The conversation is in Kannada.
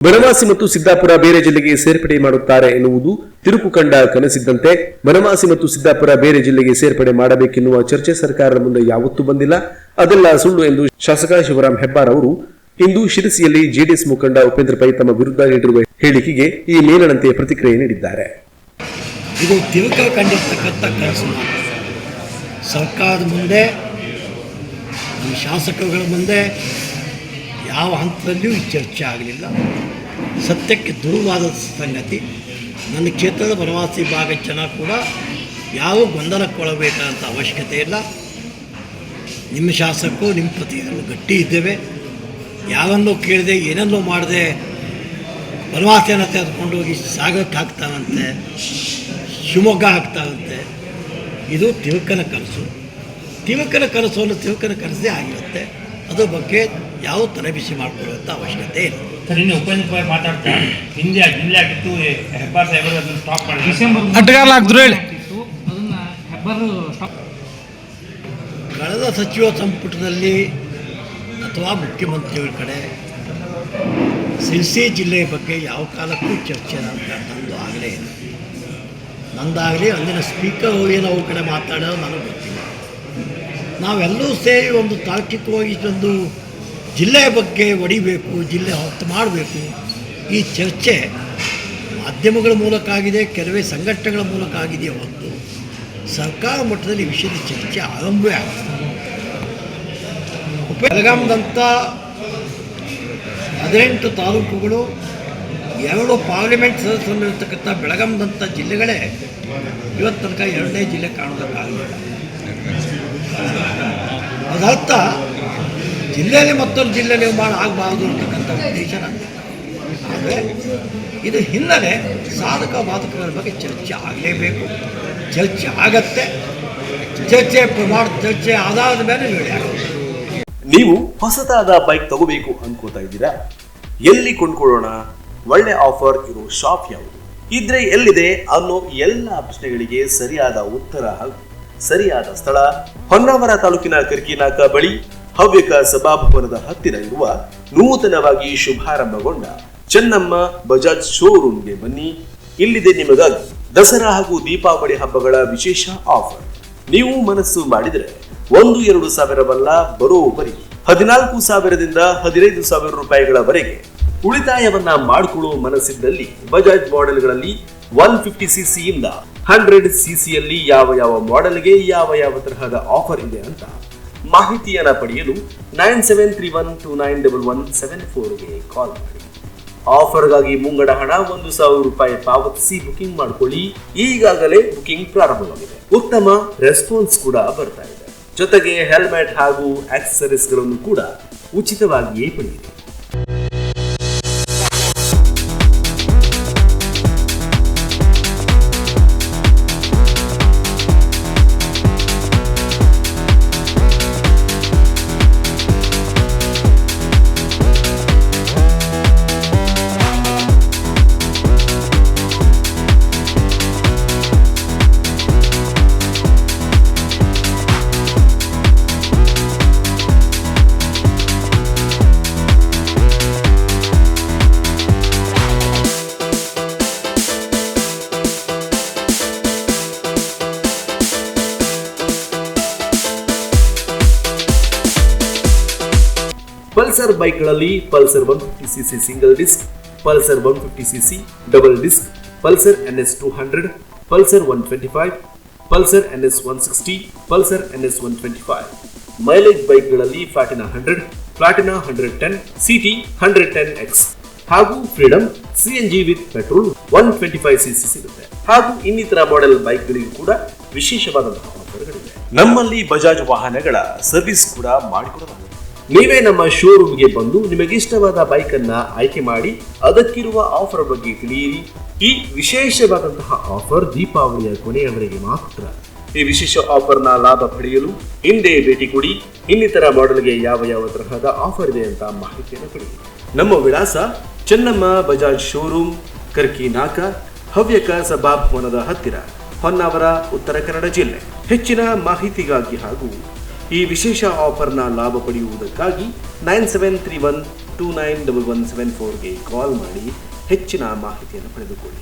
ಬನವಾಸಿ ಮತ್ತು ಸಿದ್ದಾಪುರ ಬೇರೆ ಜಿಲ್ಲೆಗೆ ಸೇರ್ಪಡೆ ಮಾಡುತ್ತಾರೆ ಎನ್ನುವುದು ತಿರುಕು ಕಂಡ ಕನಸಿದ್ದಂತೆ ಬನವಾಸಿ ಮತ್ತು ಸಿದ್ದಾಪುರ ಬೇರೆ ಜಿಲ್ಲೆಗೆ ಸೇರ್ಪಡೆ ಮಾಡಬೇಕೆನ್ನುವ ಚರ್ಚೆ ಸರ್ಕಾರದ ಮುಂದೆ ಯಾವತ್ತೂ ಬಂದಿಲ್ಲ. ಅದೆಲ್ಲ ಸುಳ್ಳು ಎಂದು ಶಾಸಕ ಶಿವರಾಮ್ ಹೆಬ್ಬಾರ್ ಅವರು ಇಂದು ಶಿರಸಿಯಲ್ಲಿ ಜೆಡಿಎಸ್ ಮುಖಂಡ ಉಪೇಂದ್ರ ಪೈ ತಮ್ಮ ವಿರುದ್ಧ ನೀಡಿರುವ ಹೇಳಿಕೆಗೆ ಈ ಮೇಲನಂತೆ ಪ್ರತಿಕ್ರಿಯೆ ನೀಡಿದ್ದಾರೆ. ಇದು ಸರ್ಕಾರದ ಮುಂದೆ ಶಾಸಕರುಗಳ ಮುಂದೆ ಯಾವ ಹಂತದಲ್ಲಿಯೂ ಚರ್ಚೆ ಆಗಲಿಲ್ಲ. ಸತ್ಯಕ್ಕೆ ದೂರವಾದ ಸಂಗತಿ. ನನ್ನ ಕ್ಷೇತ್ರದ ವನವಾಸಿ ಭಾಗದ ಜನ ಕೂಡ ಯಾವ ಗೊಂದಲಕ್ಕೊಳಬೇಕಾದಂಥ ಅವಶ್ಯಕತೆ ಇಲ್ಲ. ನಿಮ್ಮ ಶಾಸಕರು, ನಿಮ್ಮ ಪ್ರತಿನಿಧಿಗಳು ಗಟ್ಟಿ ಇದ್ದೇವೆ. ಯಾವನ್ನೂ ಕೇಳಿದೆ, ಏನನ್ನೂ ಮಾಡದೆ, ವನವಾಸಿಯನ್ನು ತೆಗೆದುಕೊಂಡು ಹೋಗಿ ಸಾಗಕ್ಕೆ ಹಾಕ್ತಾನಂತೆ, ಶಿವಮೊಗ್ಗ ಹಾಕ್ತಾನಂತೆ. ಇದು ತಿಳುಕನ ಕನಸು. ತಿಳುಕನ ಕನಸು ತಿಳುಕನ ಕನಸೇ ಆಗಿರುತ್ತೆ. ಅದರ ಬಗ್ಗೆ ಯಾವ ತಲೆಬಿಸಿ ಮಾಡಿಕೊಳ್ಳುವಂಥ ಅವಶ್ಯಕತೆ ಇಲ್ಲ. ಸರ್ ಇನ್ನು ಉಪೇಂದ್ರ ಮಾತಾಡ್ತಾ ಹಿಂದೆ ಜಿಲ್ಲೆ ಆಗಿತ್ತು ಹೆಬ್ಬಾರ್ ಸಾಹೇಬರು ಅದನ್ನು ಸ್ಟಾಪ್ ಮಾಡಿ. ಡಿಸೆಂಬರ್ ಅಡ್ಡಗಾಲಾಗ್ದ್ರು ಹೇಳಿ. ಅದನ್ನ ಹೆಬ್ಬಾರು ಸ್ಟಾಪ್ ಕಳೆದ ಸಚಿವ ಸಂಪುಟದಲ್ಲಿ ಅಥವಾ ಮುಖ್ಯಮಂತ್ರಿಯವರ ಕಡೆ ಸಿರ್ಸಿ ಜಿಲ್ಲೆಯ ಬಗ್ಗೆ ಯಾವ ಕಾಲಕ್ಕೂ ಚರ್ಚೆ ಅಂತ ನಂದು ಆಗಲೇ ಇಲ್ಲ. ನಂದಾಗಲಿ ಅಂದಿನ ಸ್ಪೀಕರ್ ಏನು ಅವ್ರ ಕಡೆ ಮಾತಾಡೋದು ನನಗೆ ಗೊತ್ತಿಲ್ಲ. ನಾವೆಲ್ಲರೂ ಸೇರಿ ಒಂದು ತಾರ್ಕಿಕವಾಗಿ ಒಂದು ಜಿಲ್ಲೆಯ ಬಗ್ಗೆ ಒಡಿಬೇಕು, ಜಿಲ್ಲೆ ಹೊತ್ತು ಮಾಡಬೇಕು, ಈ ಚರ್ಚೆ ಮಾಧ್ಯಮಗಳ ಮೂಲಕ ಆಗಿದೆ, ಕೆಲವೇ ಸಂಘಟನೆಗಳ ಮೂಲಕ ಆಗಿದೆ ಹೊತ್ತು. ಸರ್ಕಾರ ಮಟ್ಟದಲ್ಲಿ ವಿಷಯದ ಚರ್ಚೆ ಆರಂಭವೇ ಆಗುತ್ತೆ. ಬೆಳಗಾಂದಂಥ ಹದಿನೆಂಟು ತಾಲೂಕುಗಳು, ಎರಡು ಪಾರ್ಲಿಮೆಂಟ್ ಸದಸ್ಯರಲ್ಲಿರ್ತಕ್ಕಂಥ ಬೆಳಗಾಂದಂಥ ಜಿಲ್ಲೆಗಳೇ ಇವತ್ತು ತನಕ ಎರಡನೇ ಜಿಲ್ಲೆ ಕಾಣೋದಕ್ಕಾಗಲಿಲ್ಲ. ಅದರ್ಥ ಜಿಲ್ಲೆಯಲ್ಲಿ ಮತ್ತೊಂದು ಜಿಲ್ಲೆ ನಿರ್ಮಾಣ ಆಗಬಾರ್ದು ಅಂತಕ್ಕಂಥ ಉದ್ದೇಶ. ಆದರೆ ಇದು ಹಿನ್ನೆಲೆ ಸಾಧಕ ಬಾಧಕಗಳ ಬಗ್ಗೆ ಚರ್ಚೆ ಆಗಲೇಬೇಕು. ಚರ್ಚೆ ಆಗತ್ತೆ. ಚರ್ಚೆ ಪ್ರಮಾಣ, ಚರ್ಚೆ ಆಧಾರದ ಮೇಲೆ ಹೇಳಿ ನೀವು ಹೊಸದಾದ ಬೈಕ್ ತಗೋಬೇಕು ಅನ್ಕೋತಾ ಇದ್ದೀರಾ? ಎಲ್ಲಿ ಕೊಂಡ್ಕೊಳ್ಳೋಣ? ಒಳ್ಳೆ ಆಫರ್ ಇರೋ ಶಾಪ್ ಯಾವುದು? ಇದ್ರೆ ಎಲ್ಲಿದೆ ಅನ್ನೋ ಎಲ್ಲ ಪ್ರಶ್ನೆಗಳಿಗೆ ಸರಿಯಾದ ಉತ್ತರ ಹಾಗೂ ಸರಿಯಾದ ಸ್ಥಳ, ಹೊನ್ನಾವರ ತಾಲೂಕಿನ ಕರ್ಕಿನಾಕ ಬಳಿ ಹವ್ಯಕ ಸಭಾಭವನದ ಹತ್ತಿರ ಇರುವ ನೂತನವಾಗಿ ಶುಭಾರಂಭಗೊಂಡ ಚೆನ್ನಮ್ಮ ಬಜಾಜ್ ಶೋರೂಮ್ಗೆ ಬನ್ನಿ. ಇಲ್ಲಿದೆ ನಿಮಗಾಗಿ ದಸರಾ ಹಾಗೂ ದೀಪಾವಳಿ ಹಬ್ಬಗಳ ವಿಶೇಷ ಆಫರ್. ನೀವು ಮನಸ್ಸು ಮಾಡಿದರೆ ಒಂದು, ಎರಡು ಸಾವಿರವಲ್ಲ, ಬರೋಬ್ಬರಿ ಹದಿನಾಲ್ಕು ಸಾವಿರದಿಂದ ಹದಿನೈದು ಸಾವಿರ ರೂಪಾಯಿಗಳವರೆಗೆ ಉಳಿತಾಯವನ್ನ ಮಾಡಿಕೊಳ್ಳುವ ಮನಸ್ಸಿದ್ದಲ್ಲಿ ಬಜಾಜ್ ಮಾಡೆಲ್ಗಳಲ್ಲಿ ಒನ್ ಫಿಫ್ಟಿ ಸಿಸಿ ಇಂದ ಹಂಡ್ರೆಡ್ ಸಿಸಿಯಲ್ಲಿ ಯಾವ ಯಾವ ಮಾಡೆಲ್ಗೆ ಯಾವ ಯಾವ ತರಹದ ಆಫರ್ ಇದೆ ಅಂತ ಮಾಹಿತಿಯನ್ನ ಪಡೆಯಲು nine seven three one two nine double one seven ಫೋರ್ಗೆ call ಮಾಡಿ. ಆಫರ್ಗಾಗಿ ಮುಂಗಡ ಹಣ ಒಂದು ಸಾವಿರ ರೂಪಾಯಿ ಪಾವತಿಸಿ ಬುಕಿಂಗ್ ಮಾಡಿಕೊಳ್ಳಿ. ಈಗಾಗಲೇ ಬುಕಿಂಗ್ ಪ್ರಾರಂಭವಾಗಿದೆ. ಉತ್ತಮ ರೆಸ್ಪಾನ್ಸ್ ಕೂಡ ಬರ್ತಾ ಇದೆ. ಜೊತೆಗೆ ಹೆಲ್ಮೆಟ್ ಹಾಗೂ ಆಕ್ಸೆಸರೀಸ್ಗಳನ್ನು ಕೂಡ ಉಚಿತವಾಗಿಯೇ ಪಡೆಯಿರಿ. ಪಲ್ಸರ್ ಬೈಕ್ಗಳಲ್ಲಿ Pulsar one fifty C single disc Pulsar one fifty C double disc Pulsar N S two hundred Pulsar one twenty five Pulsar N S one sixty Pulsar N S one twenty five mileage ಬೈಕ್ಗಳಲ್ಲಿ Platina hundred Platina hundred ten CT hundred ten X ಹಾಗೂ Freedom G with petrol one twenty five C C ಸಿಗುತ್ತೆ. ಹಾಗೂ ಇನ್ನಿತರ ಮಾಡೆಲ್ ಬೈಕ್ಗಳಿಗೂ ಕೂಡ ವಿಶೇಷವಾದಂತಹ ಆಫರ್ಗಳಿವೆ ನಮ್ಮಲ್ಲಿ ಬಜಾಜ್ ವಾಹನಗಳ ಸರ್ವಿಸ್ ಕೂಡ ಮಾಡಿಕೊಡಲಾಗುತ್ತದೆ. ನೀವೇ ನಮ್ಮ ಶೋರೂಮ್ಗೆ ಬಂದು ನಿಮಗೆ ಇಷ್ಟವಾದ ಬೈಕ್ ಅನ್ನ ಆಯ್ಕೆ ಮಾಡಿ ಅದಕ್ಕಿರುವ ಆಫರ್ ಬಗ್ಗೆ ತಿಳಿಯಿರಿ. ಈ ವಿಶೇಷವಾದಂತಹ ಆಫರ್ ದೀಪಾವಳಿಯ ಕೊನೆಯವರೆಗೆ ಮಾತ್ರ. ಈ ವಿಶೇಷ ಆಫರ್ನ ಲಾಭ ಪಡೆಯಲು ಹಿಂದೆ ಭೇಟಿ ಕೊಡಿ. ಇನ್ನಿತರ ಮಾಡೆಲ್ಗೆ ಯಾವ ಯಾವ ತರಹದ ಆಫರ್ ಇದೆ ಅಂತ ಮಾಹಿತಿಯನ್ನು ಪಡೆಯಿರಿ ನಮ್ಮ ವಿಳಾಸ ಚೆನ್ನಮ್ಮ ಬಜಾಜ್ ಶೋರೂಮ್ ಕರ್ಕಿ ನಾಕ, ಹವ್ಯಕ ಸಭಾಭವನದ ಹತ್ತಿರ, ಹೊನ್ನಾವರ, ಉತ್ತರ ಕನ್ನಡ ಜಿಲ್ಲೆ. ಹೆಚ್ಚಿನ ಮಾಹಿತಿಗಾಗಿ ಹಾಗೂ ಈ ವಿಶೇಷ ಆಫರ್ನ ಲಾಭ ಪಡೆಯುವುದಕ್ಕಾಗಿ nine seven three one two nine double one seven ಫೋರ್ಗೆ call ಮಾಡಿ ಹೆಚ್ಚಿನ ಮಾಹಿತಿಯನ್ನು ಪಡೆದುಕೊಳ್ಳಿ.